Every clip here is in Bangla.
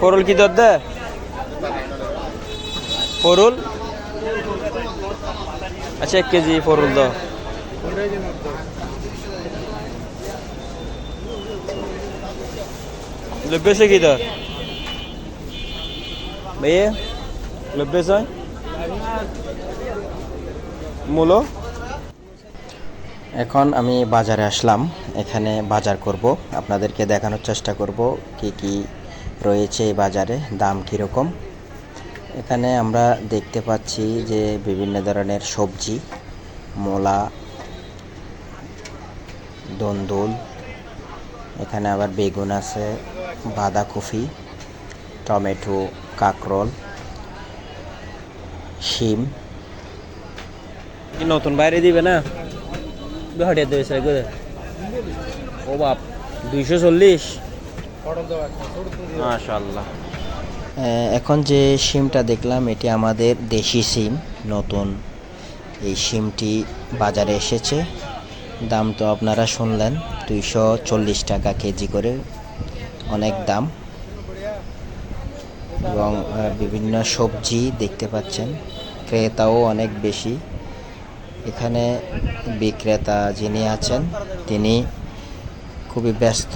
পরুল কি দর দে? পরুল আচ্ছা এক কেজি পরুল দাও। লব্বে সে কি দর? ভাইয়া, লব্বে মূলো? এখন আমি বাজারে আসলাম। এখানে বাজার করব। আপনাদেরকে দেখানোর চেষ্টা করব কি কি রয়েছে এই বাজারে, দাম কীরকম? এখানে আমরা দেখতে পাচ্ছি যে বিভিন্ন ধরনের সবজি, মূলা, দন্দুল, এখানে আবার বেগুন আছে, বাঁধাকপি, টমেটো, কাকরোল, শিম। নতুন বাইরে দিবে না? ও বাপ, দুইশো চল্লিশ? মাশাল্লাহ এখন যে সিমটা দেখলাম, এটি আমাদের দেশি সিম, নতুন। এই সিমটি বাজারে এসেছে। দাম তো আপনারা শুনলেন, দুইশো চল্লিশ টাকা কেজি করে অনেক দাম। এবং বিভিন্ন সবজি দেখতে পাচ্ছেন, ক্রেতাও অনেক বেশি। এখানে বিক্রেতা যিনি আছেন, তিনি খুবই ব্যস্ত।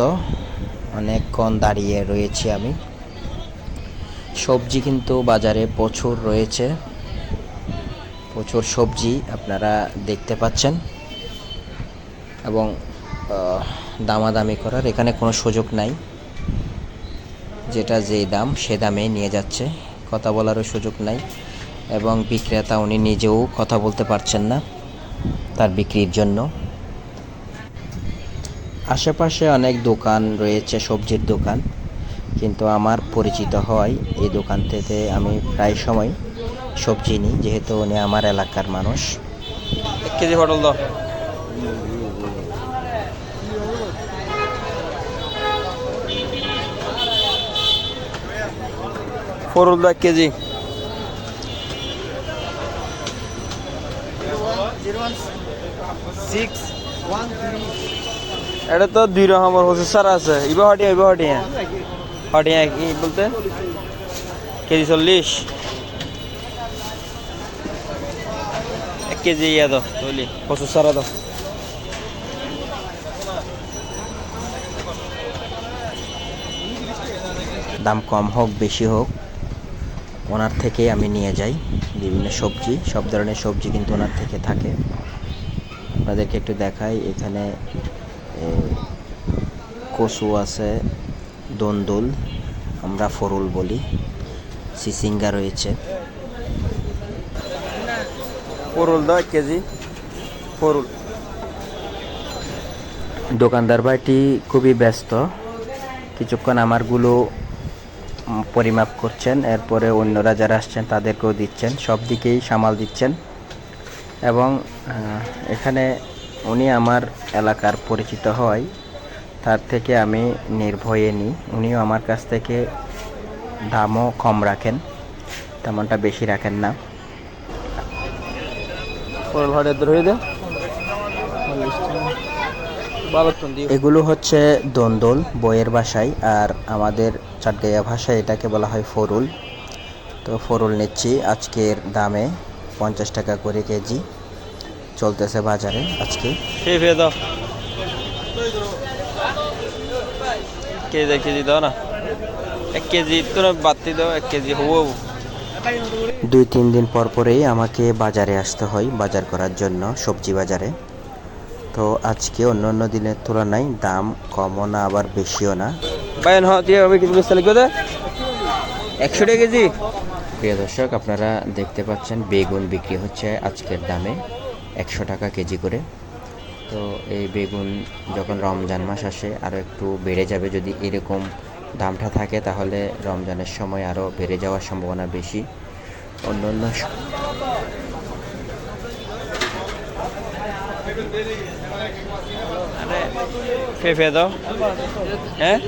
অনেকক্ষণ দাঁড়িয়ে রয়েছি আমি। সবজি কিন্তু বাজারে প্রচুর রয়েছে। প্রচুর সবজি আপনারা দেখতে পাচ্ছেন। এবং দামাদামি করার এখানে কোনো সুযোগ নাই। যেটা যেই দাম, সে দামে নিয়ে যাচ্ছে। কথা বলারও সুযোগ নাই। এবং বিক্রেতা উনি নিজেও কথা বলতে পারছেন না তার বিক্রির জন্য। আশেপাশে অনেক দোকান রয়েছে সবজির দোকান। কিন্তু আমার পরিচিত হয় এই দোকান থেকে আমি প্রায় সময় সবজি নিই যেহেতু উনি আমার এলাকার মানুষ। এক কেজি পটল দাও। পটল দাও এক কেজি। এটা তো দুই রকমের প্রসেসর আছে, ইবা হটিয়া ইবা হটিয়া। হটিয়া কি বলতে? কেজি চল্লিশ। এক কেজি ইয়া দাও বলি প্রসেসর দাও। দাম কম হোক, বেশি হোক, ওনার থেকেই আমি নিয়ে যাই। বিভিন্ন সবজি, সব ধরনের সবজি কিন্তু ওনার থেকে থাকে। আপনাদেরকে একটু দেখাই, এখানে কচু আছে দন্দুল আমরা ফরুল বলি সিসিঙ্গা রয়েছে। ফরুল দাও এক কেজি ফরুল। দোকানদার ভাইটি খুবই ব্যস্ত। কিছুক্ষণ আমারগুলো পরিমাপ করছেন এরপরে অন্যরা যারা আসছেন তাদেরকেও দিচ্ছেন সব দিকেই সামাল দিচ্ছেন। এবং এখানে উনি আমার এলাকার পরিচিত হয়। তার থেকে আমি নির্ভয়ে নিই উনিও আমার কাছ থেকে দামও কম রাখেন তেমনটা বেশি রাখেন না। এগুলো হচ্ছে দন্দল বইয়ের ভাষায় আর আমাদের চাটগাইয়া ভাষায় এটাকে বলা হয় ফরুল। তো ফরুল নিচ্ছি আজকের দামে পঞ্চাশ টাকা করে কেজি। চলতেছে বাজারে আজকে। দাও। কেজি দাও না। এক কেজি তো বাতি দাও এক কেজি হব দুই তিন দিন পর পরেই আমাকে বাজারে আসতে হয় বাজার করার জন্য সবজি বাজারে। তো আজকে অন্য অন্য দিনের তুলনায় দাম কমও না আবার বেশিও না। হবে কিছু একশো টাকা কেজি? প্রিয় দর্শক আপনারা দেখতে পাচ্ছেন বেগুন বিক্রি হচ্ছে আজকের দামে। একশো টাকা কেজি করে। তো এই বেগুন যখন রমজান মাস আসে আরও একটু বেড়ে যাবে। যদি এরকম দামটা থাকে, তাহলে রমজানের সময় আরও বেড়ে যাওয়ার সম্ভাবনা বেশি। অন্য অন্য দাও। হ্যাঁ?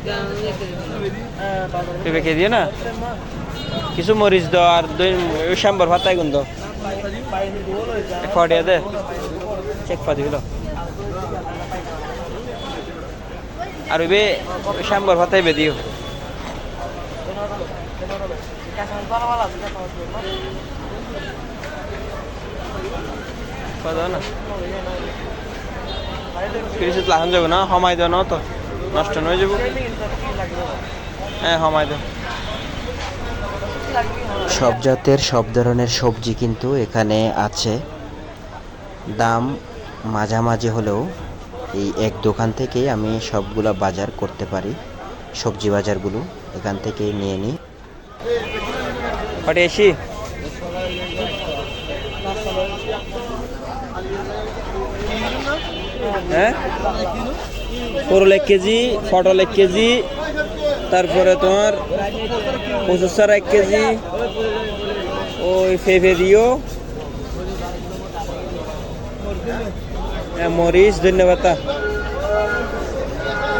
দিয়ে না? কিছু মরিচ দাও আর দুই, ওই শ্যাম্বর ভাতাই গুন দাও। ফটিয়া দে। চেক পা দিবিল আর ওই বে শ্যাম্বর ভাতাই বে দিও। কত না যাব না সময় দেওয়া না তো। নষ্ট নয় যাব। হ্যাঁ সময় দেয় সব জাতের সব ধরনের সবজি কিন্তু এখানে আছে। দাম মাঝামাঝি হলেও এই এক দোকান থেকেই আমি সবগুলা বাজার করতে পারি। সবজি বাজারগুলো এখান থেকেই নিয়ে নিই। এসি হ্যাঁ? এক কেজি, পটল এক কেজি তারপরে তোমার পঁচাত্তর এক কেজি, ওই ফেফে দিও। হ্যাঁ মরিচ, ধন্যবাদ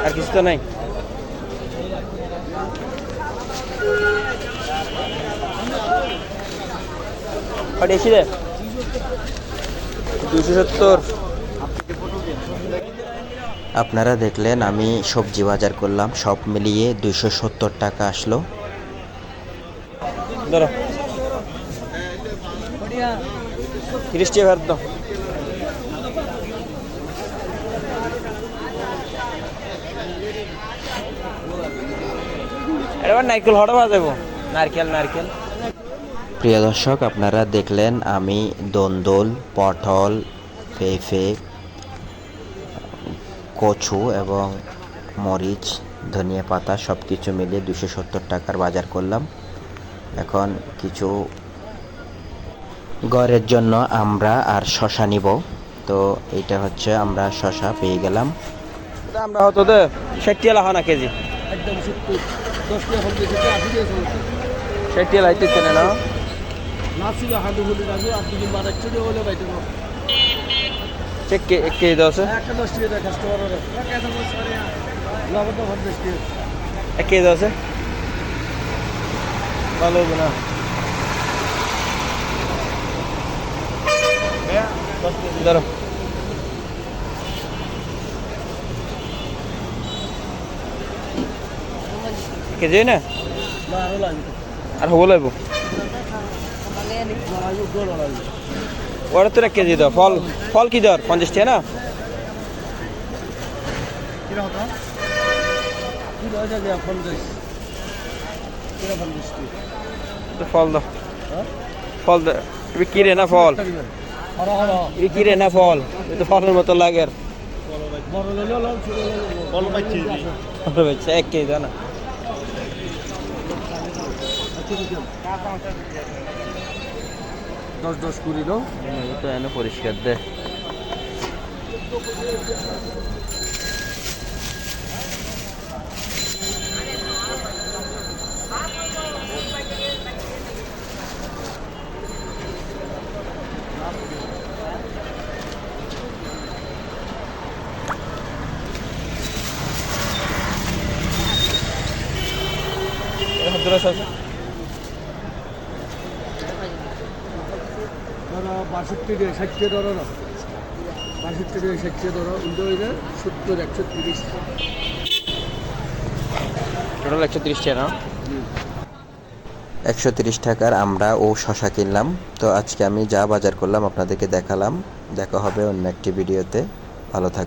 আর কিছু তো নাই। রে? দুশো সত্তর। আপনারা দেখলেন আমি সবজি বাজার করলাম সব মিলিয়ে দুইশো সত্তর টাকা আসলো। নারকেল নারকেল নারকেল। প্রিয় দর্শক আপনারা দেখলেন আমি দন্দল পটল পেঁপে কচু এবং মরিচ ধনিয়া পাতা সব কিছু মিলিয়ে দুশো সত্তর টাকার বাজার করলাম। এখন কিছু ঘরের জন্য আমরা আর শশা নিব। তো এইটা হচ্ছে আমরা শশা পেয়ে গেলাম। আমরা হতো তো হয় না কেজি? একদম না? কি মার একশো টাকা হলে বাইতে পারব সে কে এক কেজি দাও আছে একটা দশ টাকা দেয় কাস্টমার লাভ তো পঞ্চাশ টাকা এক কেজি দাও আছে ভালো হবে না ধরো কেজি না না আরও লাগবে আর হব লাগবো ওরা তো এক কেজি দাও ফল ফল কি দর? পঞ্চাশ টাকা না? কিরা কিরা ফল দাও। ফল দাও তুমি কিনে না ফল? হরা হরা না ফল? এ ফলের মতো লাগে এক কেজি দাও না। দশ দশ কুড়ি এই তো এনে পরিষ্কার দে। ভদ্রস আছে ধরো বাষট্টি ষাটটি ধরো না। বাষট্টি থেকে ষাটটি ধরো উল্টো হয়ে যায় সত্তর একশো তিরিশ। টোটাল একশো তিরিশ টাকা একশো তিরিশ টাকার আমরা ও শশা কিনলাম। তো আজকে আমি যা বাজার করলাম আপনাদেরকে দেখালাম। দেখা হবে অন্য একটি ভিডিওতে। ভালো থাক